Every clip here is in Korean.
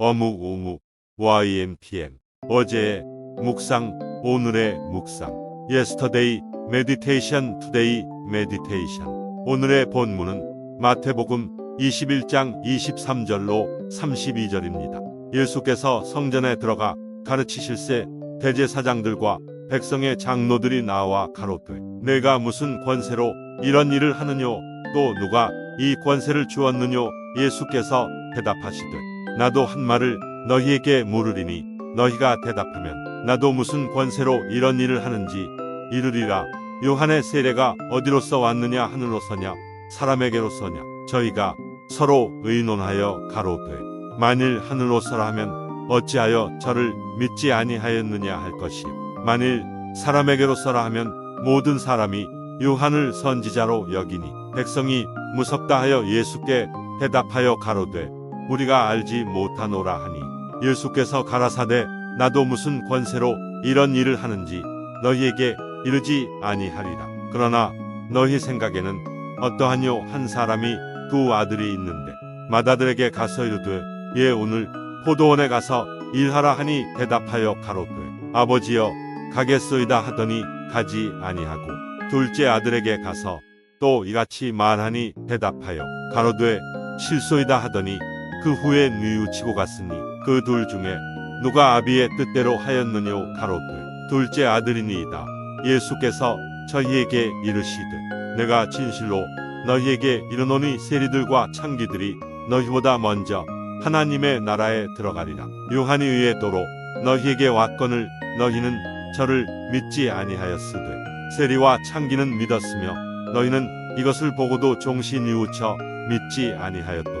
어묵 우묵 YMPM 어제의 묵상 오늘의 묵상. Yesterday Meditation Today Meditation. 오늘의 본문은 마태복음 21장 23절로 32절입니다. 예수께서 성전에 들어가 가르치실새 대제사장들과 백성의 장로들이 나와 가로되 내가 무슨 권세로 이런 일을 하느뇨? 또 누가 이 권세를 주었느뇨? 예수께서 대답하시되 나도 한 말을 너희에게 물으리니 너희가 대답하면 나도 무슨 권세로 이런 일을 하는지 이르리라. 요한의 세례가 어디로서 왔느냐 하늘로서냐 사람에게로서냐. 저희가 서로 의논하여 가로되 만일 하늘로서라 하면 어찌하여 저를 믿지 아니하였느냐 할 것이요 만일 사람에게로서라 하면 모든 사람이 요한을 선지자로 여기니 백성이 무섭다 하여 예수께 대답하여 가로되 우리가 알지 못하노라 하니 예수께서 가라사대 나도 무슨 권세로 이런 일을 하는지 너희에게 이르지 아니하리라. 그러나 너희 생각에는 어떠하뇨? 한 사람이 두 아들이 있는데 맏아들에게 가서 이르되 예 오늘 포도원에 가서 일하라 하니 대답하여 가로되 아버지여 가겠소이다 하더니 가지 아니하고 둘째 아들에게 가서 또 이같이 말하니 대답하여 가로되 실소이다 하더니 그 후에 뉘우치고 갔으니 그 둘 중에 누가 아비의 뜻대로 하였느뇨 가로되 둘째 아들이니이다. 예수께서 저희에게 이르시되 내가 진실로 너희에게 이르노니 세리들과 창기들이 너희보다 먼저 하나님의 나라에 들어가리라. 요한이 의에도로 너희에게 왔거늘 너희는 저를 믿지 아니하였으되 세리와 창기는 믿었으며 너희는 이것을 보고도 종시 뉘우쳐 믿지 아니하였도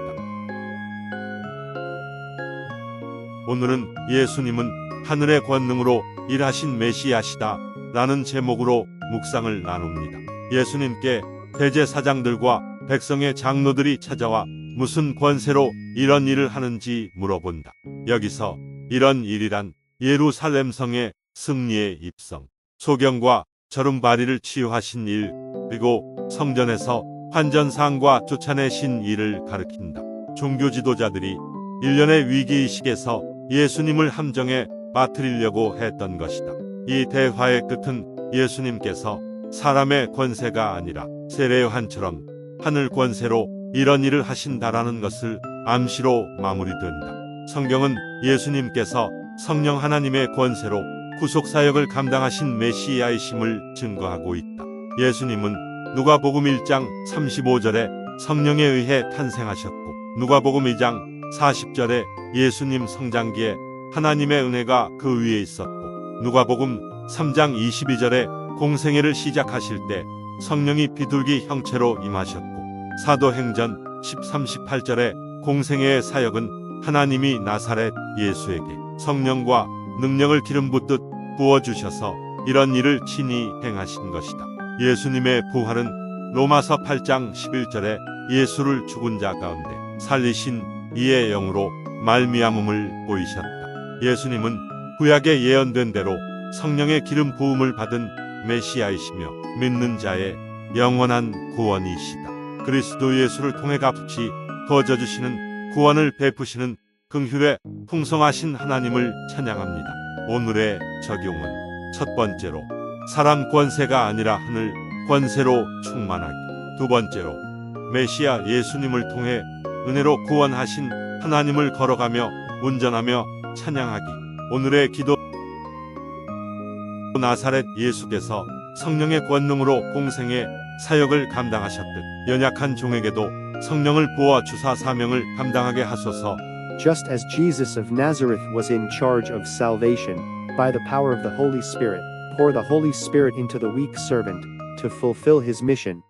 오늘은 예수님은 하늘의 권능으로 일하신 메시아시다 라는 제목으로 묵상을 나눕니다. 예수님께 대제사장들과 백성의 장로들이 찾아와 무슨 권세로 이런 일을 하는지 물어본다. 여기서 이런 일이란 예루살렘 성의 승리의 입성, 소경과 저름바리를 치유하신 일, 그리고 성전에서 환전상과 쫓아내신 일을 가리킨다. 종교 지도자들이 일련의 위기의식에서 예수님을 함정에 빠뜨리려고 했던 것이다. 이 대화의 끝은 예수님께서 사람의 권세가 아니라 세례요한처럼 하늘 권세로 이런 일을 하신다라는 것을 암시로 마무리된다. 성경은 예수님께서 성령 하나님의 권세로 구속 사역을 감당하신 메시아이심을 증거하고 있다. 예수님은 누가복음 1장 35절에 성령에 의해 탄생하셨고 누가복음 2장 40절에 예수님 성장기에 하나님의 은혜가 그 위에 있었고 누가복음 3장 22절에 공생애를 시작하실 때 성령이 비둘기 형체로 임하셨고 사도행전 13, 18절에 공생애의 사역은 하나님이 나사렛 예수에게 성령과 능력을 기름 붓듯 부어주셔서 이런 일을 친히 행하신 것이다. 예수님의 부활은 로마서 8장 11절에 예수를 죽은 자 가운데 살리신 이의 영으로 말미암음을 보이셨다. 예수님은 구약에 예언된 대로 성령의 기름 부음을 받은 메시아이시며 믿는 자의 영원한 구원이시다. 그리스도 예수를 통해 값없이 거저 주시는 구원을 베푸시는 긍휼의 풍성하신 하나님을 찬양합니다. 오늘의 적용은 첫 번째로 사람 권세가 아니라 하늘 권세로 충만하기. 두 번째로 메시아 예수님을 통해 은혜로 구원하신 하나님을 걸어가며 운전하며 찬양하기. 오늘의 기도 나사렛 예수께서 성령의 권능으로 공생의 사역을 감당하셨듯 연약한 종에게도 성령을 부어 주사 사명을 감당하게 하소서. Just as Jesus of Nazareth was in charge of salvation, by the power of the Holy Spirit, pour the Holy Spirit into the weak servant, to fulfill his mission,